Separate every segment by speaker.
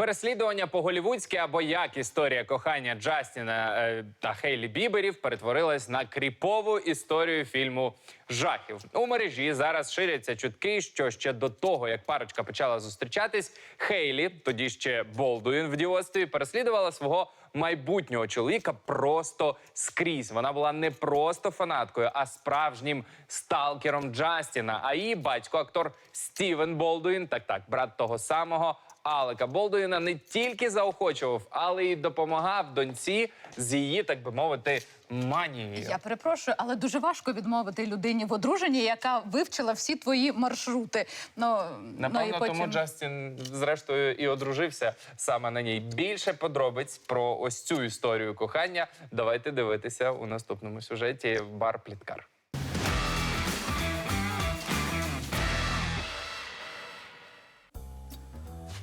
Speaker 1: Переслідування по-голівудськи або як історія кохання Джастіна е, та Хейлі Біберів перетворилась на кріпову історію фільму жахів. У мережі зараз ширяться чутки, що ще до того, як парочка почала зустрічатись, Хейлі, тоді ще Болдуін в дівоцтві, переслідувала свого майбутнього чоловіка просто скрізь. Вона була не просто фанаткою, а справжнім сталкером Джастіна. А її батько, актор Стівен Болдуін, так так, брат того самого. Алека Болдуїна не тільки заохочував, але й допомагав доньці з її, так би мовити, манією.
Speaker 2: Я перепрошую, але дуже важко відмовити людині в одруженні, яка вивчила всі твої маршрути. Ну,
Speaker 1: Напевно,
Speaker 2: ну, і потім...
Speaker 1: тому Джастін зрештою і одружився саме на ній. Більше подробиць про ось цю історію кохання. Давайте дивитися у наступному сюжеті Бар Пліткар.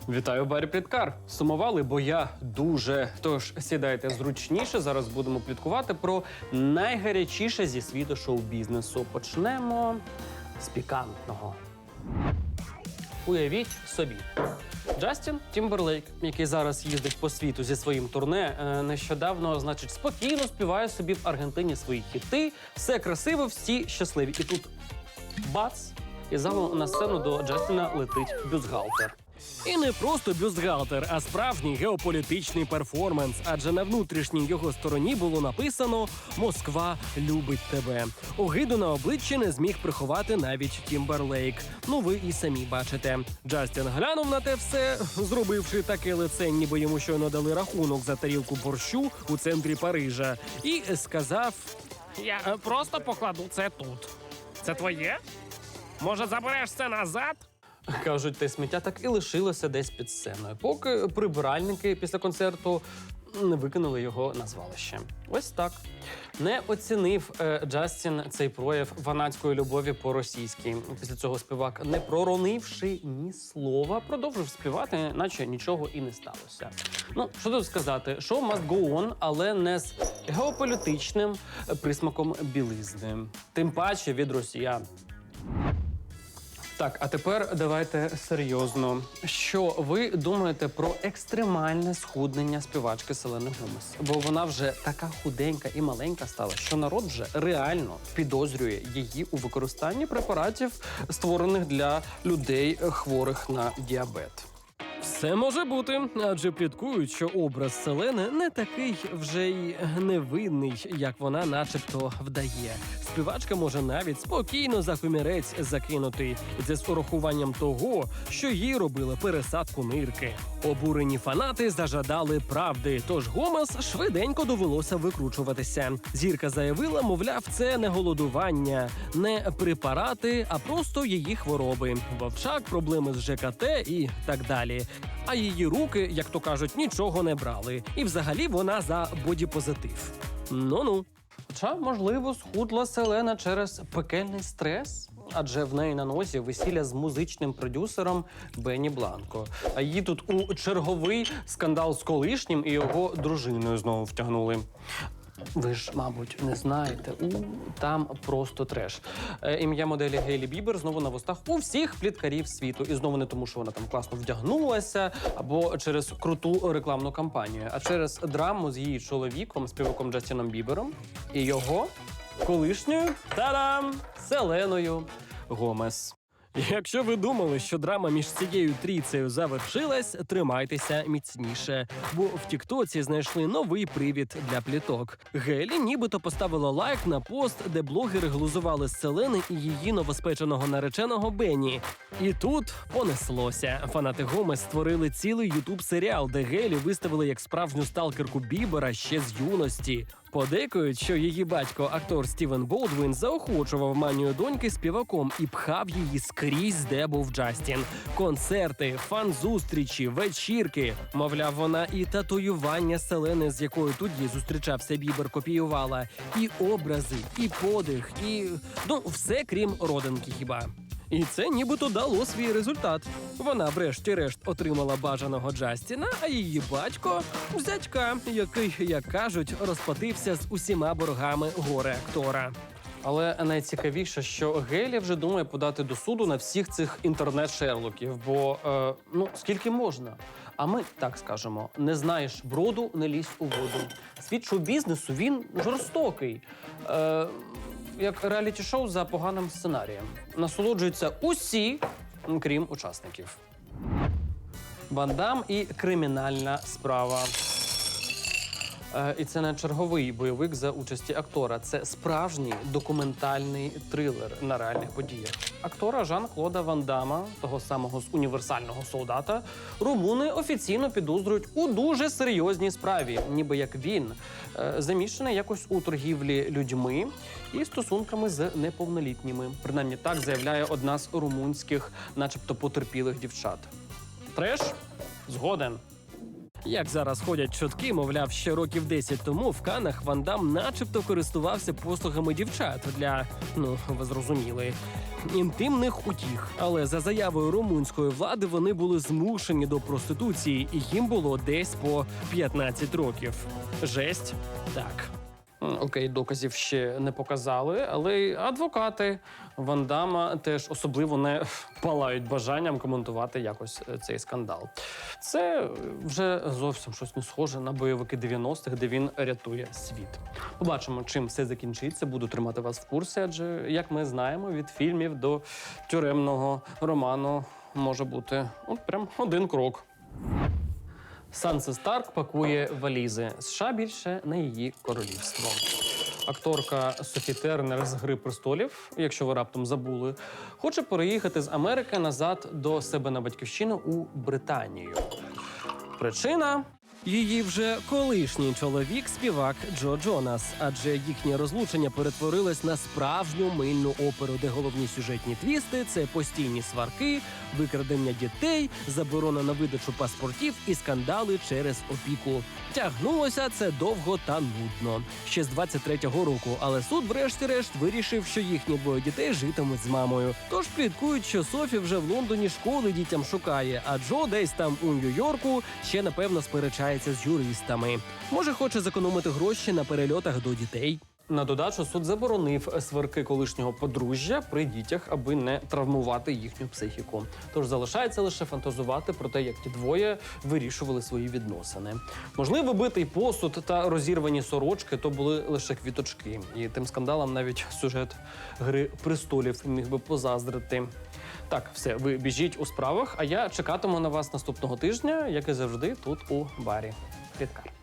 Speaker 3: Вітаю, Барі Пліткар. Сумували, бо я дуже. Тож сідайте зручніше. Зараз будемо пліткувати про найгарячіше зі світу шоу-бізнесу. Почнемо з пікантного. Уявіть собі. Джастін Тімберлейк, який зараз їздить по світу зі своїм турне, е, нещодавно, значить, спокійно співає собі в Аргентині свої хіти. Все красиво, всі щасливі. І тут бац! І залу на сцену до Джастіна летить бюстгальтер. І не просто бюстгальтер, а справжній геополітичний перформанс. Адже на внутрішній його стороні було написано Москва любить тебе. Огиду на обличчі не зміг приховати навіть Тімберлейк. Ну ви і самі бачите. Джастін глянув на те все, зробивши таке лице, ніби йому щойно дали рахунок за тарілку борщу у центрі Парижа, і сказав:
Speaker 4: Я е, просто покладу це тут. Це твоє? Може, забереш це назад?
Speaker 3: Кажуть, те сміття так і лишилося десь під сценою, поки прибиральники після концерту не викинули його на звалище. Ось так. Не оцінив е, Джастін цей прояв фанатської любові по-російськи. Після цього співак, не проронивши ні слова, продовжив співати, наче нічого і не сталося. Ну, що тут сказати, шоу must go on, але не з геополітичним присмаком білизни. Тим паче від росіян. Так, а тепер давайте серйозно. Що ви думаєте про екстремальне схуднення співачки Селени Гомес? Бо вона вже така худенька і маленька стала, що народ вже реально підозрює її у використанні препаратів, створених для людей хворих на діабет. Все може бути, адже пліткують, що образ Селени не такий вже й невинний, як вона, начебто, вдає. Співачка може навіть спокійно за комірець закинути, це з урахуванням того, що їй робили пересадку нирки. Обурені фанати зажадали правди, тож Гомес швиденько довелося викручуватися. Зірка заявила, мовляв, це не голодування, не препарати, а просто її хвороби. Вовчак, проблеми з ЖКТ і так далі. А її руки, як то кажуть, нічого не брали. І взагалі вона за бодіпозитив. Ну-ну. Хоча, можливо, схудла Селена через пекельний стрес, адже в неї на носі весілля з музичним продюсером Бенні Бланко. А її тут у черговий скандал з колишнім і його дружиною знову втягнули. Ви ж, мабуть, не знаєте. У там просто треш. Е, ім'я моделі Гейлі Бібер знову на вустах у всіх пліткарів світу. І знову не тому, що вона там класно вдягнулася, або через круту рекламну кампанію, а через драму з її чоловіком, співаком Джастіном Бібером, і його колишньою та-дам! Селеною Гомес. Якщо ви думали, що драма між цією трійцею завершилась, тримайтеся міцніше, бо в Тіктоці знайшли новий привід для пліток. Гелі нібито поставила лайк на пост, де блогери глузували Селени і її новоспеченого нареченого Бенні. І тут понеслося. Фанати Гомес створили цілий ютуб серіал, де Гелі виставили як справжню сталкерку Бібера ще з юності. Подейкують, що її батько, актор Стівен Болдвін, заохочував манію доньки співаком і пхав її скрізь, де був Джастін. Концерти, фан-зустрічі, вечірки. Мовляв, вона і татуювання селени, з якою тоді зустрічався Бібер, копіювала, і образи, і подих, і ну все крім родинки хіба. І це нібито дало свій результат. Вона, врешті-решт, отримала бажаного Джастіна, а її батько зятька, який, як кажуть, розплатився з усіма боргами горе актора. Але найцікавіше, що Гелія вже думає подати до суду на всіх цих інтернет-шерлоків, бо е, ну скільки можна? А ми так скажемо: не знаєш броду, не лізь у воду. Світ шоу-бізнесу він жорстокий. Е, як реаліті-шоу за поганим сценарієм. Насолоджуються усі, крім учасників. Бандам і кримінальна справа. Е, І це не черговий бойовик за участі актора. Це справжній документальний трилер на реальних подіях. Актора Жан-Клода Ван Дамма, того самого з універсального солдата, румуни офіційно підозрюють у дуже серйозній справі, ніби як він е, замішаний якось у торгівлі людьми і стосунками з неповнолітніми. Принаймні так заявляє одна з румунських, начебто, потерпілих дівчат. Треш згоден.
Speaker 5: Як зараз ходять чутки, мовляв, ще років 10 тому в Канах Ван Дам начебто користувався послугами дівчат для, ну ви зрозуміли, інтимних утіх. Але за заявою румунської влади вони були змушені до проституції, і їм було десь по 15 років. Жесть, так.
Speaker 3: Окей, доказів ще не показали, але й адвокати Вандама теж особливо не палають бажанням коментувати якось е, цей скандал. Це вже зовсім щось не схоже на бойовики 90-х, де він рятує світ. Побачимо, чим все закінчиться. Буду тримати вас в курсі, адже як ми знаємо, від фільмів до тюремного роману може бути от прям один крок. Санса Старк пакує валізи. США більше не її королівство. Акторка Софі Тернер з Гри престолів, якщо ви раптом забули, хоче переїхати з Америки назад до себе на батьківщину у Британію. Причина
Speaker 5: Її вже колишній чоловік співак Джо Джонас, адже їхнє розлучення перетворилось на справжню мильну оперу, де головні сюжетні твісти це постійні сварки, викрадення дітей, заборона на видачу паспортів і скандали через опіку. Тягнулося це довго та нудно. Ще з 23-го року, але суд, врешті-решт, вирішив, що їхні двоє дітей житимуть з мамою. Тож пліткують, що Софі вже в Лондоні школи дітям шукає, а Джо десь там у Нью-Йорку ще напевно сперечається з юристами. Може, хоче зекономити гроші на перельотах до дітей.
Speaker 3: На додачу суд заборонив сварки колишнього подружжя при дітях, аби не травмувати їхню психіку. Тож залишається лише фантазувати про те, як ті двоє вирішували свої відносини. Можливо, битий посуд та розірвані сорочки то були лише квіточки, і тим скандалам навіть сюжет гри престолів міг би позаздрити. Так, все, ви біжіть у справах, а я чекатиму на вас наступного тижня, як і завжди, тут у барі. Пліткар.